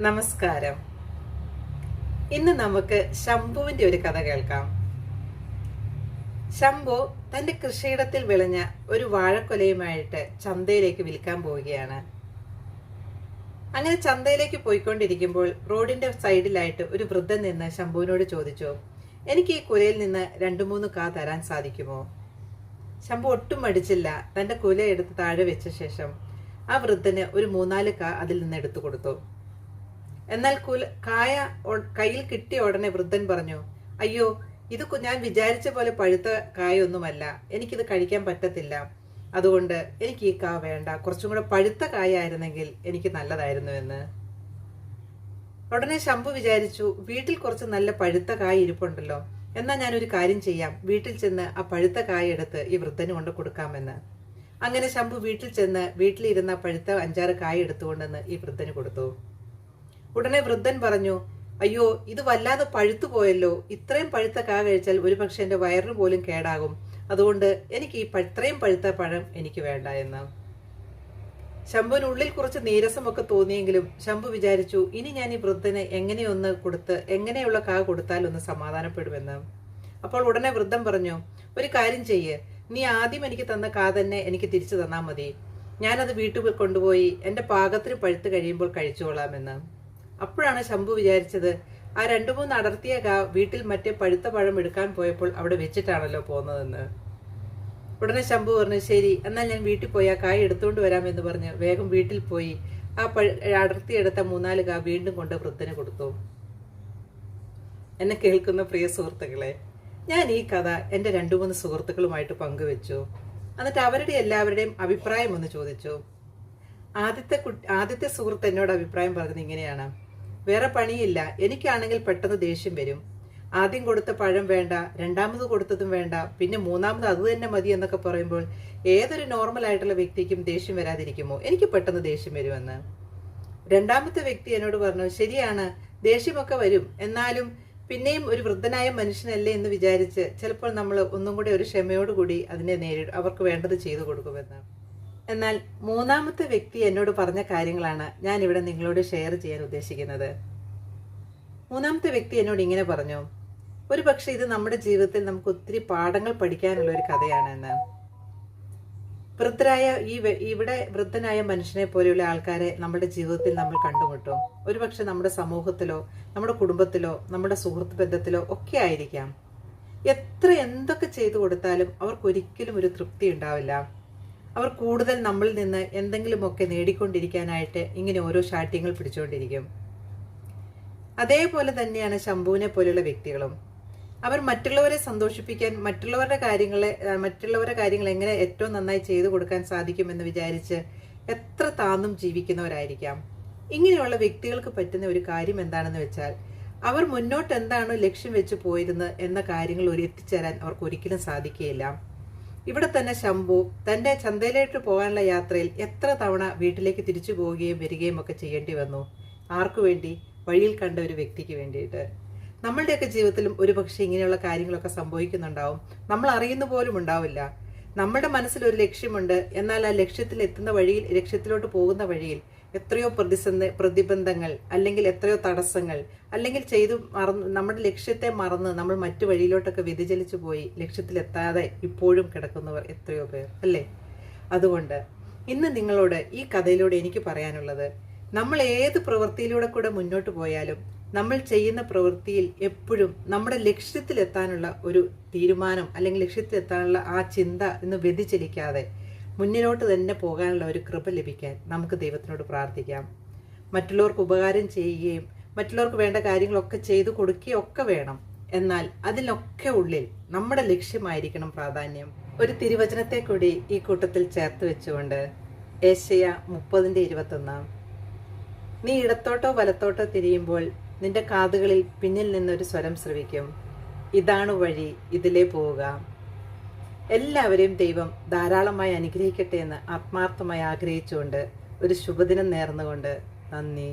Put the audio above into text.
നമസ്കാരം. ഇന്ന് നമുക്ക് ശംഭുവിന്റെ ഒരു കഥ കേൾക്കാം. ശംഭു തന്റെ കൃഷിയിടത്തിൽ വിളഞ്ഞ ഒരു വാഴക്കൊലയുമായിട്ട് ചന്തയിലേക്ക് വിൽക്കാൻ പോവുകയാണ്. അങ്ങനെ ചന്തയിലേക്ക് പോയിക്കൊണ്ടിരിക്കുമ്പോൾ റോഡിന്റെ സൈഡിലായിട്ട് ഒരു വൃദ്ധൻ നിന്ന് ശംഭുവിനോട് ചോദിച്ചു എനിക്ക് ഈ കുലയിൽ നിന്ന് രണ്ടു മൂന്ന് കാ തരാൻ സാധിക്കുമോ? ശംഭു ഒട്ടും മടിച്ചില്ല തന്റെ കുല എടുത്ത് താഴെ വെച്ച ശേഷം ആ വൃദ്ധന് ഒരു മൂന്നാൽ കാ അതിൽ നിന്ന് എടുത്തു കൊടുത്തു. എന്നാൽ കുല കായ കയ്യിൽ കിട്ടിയ ഉടനെ വൃദ്ധൻ പറഞ്ഞു അയ്യോ ഇത് ഞാൻ വിചാരിച്ച പോലെ പഴുത്ത കായൊന്നുമല്ല. എനിക്കിത് കഴിക്കാൻ പറ്റത്തില്ല. അതുകൊണ്ട് എനിക്ക് ഈ കാ വേണ്ട. കുറച്ചും കൂടെ പഴുത്ത കായായിരുന്നെങ്കിൽ എനിക്ക് നല്ലതായിരുന്നു എന്ന്. ഉടനെ ശംഭു വിചാരിച്ചു വീട്ടിൽ കുറച്ച് നല്ല പഴുത്ത കായ ഇരിപ്പുണ്ടല്ലോ. എന്നാ ഞാനൊരു കാര്യം ചെയ്യാം. വീട്ടിൽ ചെന്ന് ആ പഴുത്ത കായ എടുത്ത് ഈ വൃദ്ധന് കൊണ്ട് കൊടുക്കാമെന്ന്. അങ്ങനെ ശംഭു വീട്ടിൽ ചെന്ന് വീട്ടിലിരുന്ന പഴുത്ത അഞ്ചാറ് കായ എടുത്തുകൊണ്ടെന്ന് ഈ വൃദ്ധന് കൊടുത്തു. ഉടനെ വൃദ്ധൻ പറഞ്ഞു അയ്യോ ഇത് വല്ലാതെ പഴുത്തു പോയല്ലോ. ഇത്രയും പഴുത്ത കാ കഴിച്ചാൽ ഒരുപക്ഷെ എന്റെ വയറിന് പോലും കേടാകും. അതുകൊണ്ട് എനിക്ക് ഈ ഇത്രയും പഴുത്ത പഴം എനിക്ക് വേണ്ട എന്ന്. ശംഭുവിനുള്ളിൽ കുറച്ച് നീരസമൊക്കെ തോന്നിയെങ്കിലും ശംഭു വിചാരിച്ചു ഇനി ഞാൻ ഈ വൃദ്ധന് എങ്ങനെയൊന്ന് കൊടുത്ത് എങ്ങനെയുള്ള കാ കൊടുത്താൽ ഒന്ന് സമാധാനപ്പെടുമെന്ന്? അപ്പോൾ ഉടനെ വൃദ്ധൻ പറഞ്ഞു ഒരു കാര്യം ചെയ്യ്. നീ ആദ്യം എനിക്ക് തന്ന കാ തന്നെ എനിക്ക് തിരിച്ചു തന്നാൽ മതി. ഞാനത് വീട്ടിൽ കൊണ്ടുപോയി എന്റെ പാകത്തിന് പഴുത്ത് കഴിയുമ്പോൾ കഴിച്ചുകൊള്ളാമെന്ന് അപ്പോഴാണ് ശംഭു വിചാരിച്ചത് ആ രണ്ടു മൂന്ന് അടർത്തിയ കാ വീട്ടിൽ മറ്റേ പഴുത്ത പഴം എടുക്കാൻ പോയപ്പോൾ അവിടെ വെച്ചിട്ടാണല്ലോ പോകുന്നതെന്ന് ഉടനെ ശംഭു പറഞ്ഞു ശരി എന്നാൽ ഞാൻ വീട്ടിൽ പോയി ആ കായ എടുത്തുകൊണ്ട് വരാമെന്ന് പറഞ്ഞ് വേഗം വീട്ടിൽ പോയി ആ പഴ അടർത്തിയെടുത്ത മൂന്നാൽ കാ വീണ്ടും കൊണ്ട് വൃദ്ധന് കൊടുത്തു. എന്നെ കേൾക്കുന്ന പ്രിയ സുഹൃത്തുക്കളെ ഞാൻ ഈ കഥ എന്റെ രണ്ടു മൂന്ന് സുഹൃത്തുക്കളുമായിട്ട് പങ്കുവെച്ചു. എന്നിട്ട് അവരുടെ എല്ലാവരുടെയും അഭിപ്രായം ഒന്ന് ചോദിച്ചു. ആദ്യത്തെ ആദ്യത്തെ സുഹൃത്ത് എന്നോട് അഭിപ്രായം പറഞ്ഞത് ഇങ്ങനെയാണ്. വേറെ പണിയില്ല. എനിക്കാണെങ്കിൽ പെട്ടെന്ന് ദേഷ്യം വരും. ആദ്യം കൊടുത്ത പഴം വേണ്ട രണ്ടാമത് കൊടുത്തതും വേണ്ട പിന്നെ മൂന്നാമത് അത് തന്നെ മതി എന്നൊക്കെ പറയുമ്പോൾ ഏതൊരു നോർമൽ ആയിട്ടുള്ള വ്യക്തിക്കും ദേഷ്യം വരാതിരിക്കുമോ? എനിക്ക് പെട്ടെന്ന് ദേഷ്യം വരുമെന്ന്. രണ്ടാമത്തെ വ്യക്തി എന്നോട് പറഞ്ഞു ശരിയാണ് ദേഷ്യമൊക്കെ വരും. എന്നാലും പിന്നെയും ഒരു വൃദ്ധനായ മനുഷ്യനല്ലേ എന്ന് വിചാരിച്ച് ചിലപ്പോൾ നമ്മൾ ഒന്നും കൂടി ഒരു ക്ഷമയോടുകൂടി അതിനെ നേരിടും. അവർക്ക് വേണ്ടത് ചെയ്തു കൊടുക്കുമെന്ന്. എന്നാൽ മൂന്നാമത്തെ വ്യക്തി എന്നോട് പറഞ്ഞ കാര്യങ്ങളാണ് ഞാൻ ഇവിടെ നിങ്ങളോട് ഷെയർ ചെയ്യാൻ ഉദ്ദേശിക്കുന്നത്. മൂന്നാമത്തെ വ്യക്തി എന്നോട് ഇങ്ങനെ പറഞ്ഞു ഒരു പക്ഷേ ഇത് നമ്മുടെ ജീവിതത്തിൽ നമുക്ക് ഒത്തിരി പാഠങ്ങൾ പഠിക്കാനുള്ള ഒരു കഥയാണെന്ന്. വൃദ്ധരായ ഈ ഇവിടെ വൃദ്ധനായ മനുഷ്യനെ പോലെയുള്ള ആൾക്കാരെ നമ്മുടെ ജീവിതത്തിൽ നമ്മൾ കണ്ടുമുട്ടും. ഒരുപക്ഷെ നമ്മുടെ സമൂഹത്തിലോ നമ്മുടെ കുടുംബത്തിലോ നമ്മുടെ സുഹൃത്ത് ബന്ധത്തിലോ ഒക്കെ ആയിരിക്കാം. എത്ര എന്തൊക്കെ ചെയ്തു കൊടുത്താലും അവർക്കൊരിക്കലും ഒരു തൃപ്തി ഉണ്ടാവില്ല. അവർ കൂടുതൽ നമ്മളിൽ നിന്ന് എന്തെങ്കിലുമൊക്കെ നേടിക്കൊണ്ടിരിക്കാനായിട്ട് ഇങ്ങനെ ഓരോ ശാഠ്യങ്ങൾ പിടിച്ചുകൊണ്ടിരിക്കും. അതേപോലെ തന്നെയാണ് ശംഭുവിനെ പോലെയുള്ള വ്യക്തികളും. അവർ മറ്റുള്ളവരെ സന്തോഷിപ്പിക്കാൻ മറ്റുള്ളവരുടെ കാര്യങ്ങളെ മറ്റുള്ളവരുടെ കാര്യങ്ങൾ എങ്ങനെ ഏറ്റവും നന്നായി ചെയ്തു കൊടുക്കാൻ സാധിക്കുമെന്ന് വിചാരിച്ച് എത്ര താന്നും ജീവിക്കുന്നവരായിരിക്കാം. ഇങ്ങനെയുള്ള വ്യക്തികൾക്ക് പറ്റുന്ന ഒരു കാര്യം എന്താണെന്ന് വെച്ചാൽ അവർ മുന്നോട്ട് എന്താണോ ലക്ഷ്യം വെച്ച് പോയിരുന്നത് എന്ന കാര്യങ്ങൾ ഒരു എത്തിച്ചേരാൻ അവർക്ക് ഒരിക്കലും സാധിക്കുകയില്ല. ഇവിടെ തന്നെ ശംഭു തന്റെ ചന്തയിലേക്ക് പോകാനുള്ള യാത്രയിൽ എത്ര തവണ വീട്ടിലേക്ക് തിരിച്ചു പോവുകയും വരികയും ഒക്കെ ചെയ്യേണ്ടി വന്നു. ആർക്കു വേണ്ടി? വഴിയിൽ കണ്ട ഒരു വ്യക്തിക്ക് വേണ്ടിയിട്ട്. നമ്മളുടെയൊക്കെ ജീവിതത്തിലും ഒരുപക്ഷെ ഇങ്ങനെയുള്ള കാര്യങ്ങളൊക്കെ സംഭവിക്കുന്നുണ്ടാവും. നമ്മൾ അറിയുന്ന പോലും ഉണ്ടാവില്ല. നമ്മുടെ മനസ്സിൽ ഒരു ലക്ഷ്യമുണ്ട്. എന്നാൽ ആ ലക്ഷ്യത്തിൽ എത്തുന്ന വഴിയിൽ ലക്ഷ്യത്തിലോട്ട് പോകുന്ന വഴിയിൽ എത്രയോ പ്രതിസന്ധി പ്രതിബന്ധങ്ങൾ അല്ലെങ്കിൽ എത്രയോ തടസ്സങ്ങൾ അല്ലെങ്കിൽ ചെയ്തു മറന്ന് നമ്മുടെ ലക്ഷ്യത്തെ മറന്ന് നമ്മൾ മറ്റു വഴിയിലോട്ടൊക്കെ വ്യതിചലിച്ചു പോയി ലക്ഷ്യത്തിലെത്താതെ ഇപ്പോഴും കിടക്കുന്നവർ എത്രയോ പേർ അല്ലേ? അതുകൊണ്ട് ഇന്ന് നിങ്ങളോട് ഈ കഥയിലൂടെ എനിക്ക് പറയാനുള്ളത് നമ്മൾ ഏത് പ്രവൃത്തിയിലൂടെ കൂടെ മുന്നോട്ട് പോയാലും നമ്മൾ ചെയ്യുന്ന പ്രവൃത്തിയിൽ എപ്പോഴും നമ്മുടെ ലക്ഷ്യത്തിലെത്താനുള്ള ഒരു തീരുമാനം അല്ലെങ്കിൽ ലക്ഷ്യത്തിലെത്താനുള്ള ആ ചിന്ത എന്ന് വ്യതിചലിക്കാതെ മുന്നിലോട്ട് തന്നെ പോകാനുള്ള ഒരു കൃപ ലഭിക്കാൻ നമുക്ക് ദൈവത്തിനോട് പ്രാർത്ഥിക്കാം. മറ്റുള്ളവർക്ക് ഉപകാരം ചെയ്യുകയും മറ്റുള്ളവർക്ക് വേണ്ട കാര്യങ്ങളൊക്കെ ചെയ്തു കൊടുക്കുകയും ഒക്കെ വേണം. എന്നാൽ അതിലൊക്കെ ഉള്ളിൽ നമ്മുടെ ലക്ഷ്യമായിരിക്കണം പ്രാധാന്യം. ഒരു തിരുവചനത്തെ കൂടി ഈ കൂട്ടത്തിൽ ചേർത്ത് വെച്ചുകൊണ്ട് ഏഷ്യ മുപ്പതിന്റെ ഇരുപത്തൊന്നാം. നീ ഇടത്തോട്ടോ വലത്തോട്ടോ തിരിയുമ്പോൾ നിന്റെ കാതുകളിൽ പിന്നിൽ നിന്നൊരു സ്വരം ശ്രവിക്കും. ഇതാണ് വഴി ഇതിലേ പോവുക. എല്ലാവരെയും ദൈവം ധാരാളമായി അനുഗ്രഹിക്കട്ടെ എന്ന് ആത്മാർത്ഥമായി ആഗ്രഹിച്ചുകൊണ്ട് ഒരു ശുഭദിനം നേർന്നുകൊണ്ട് നന്ദി.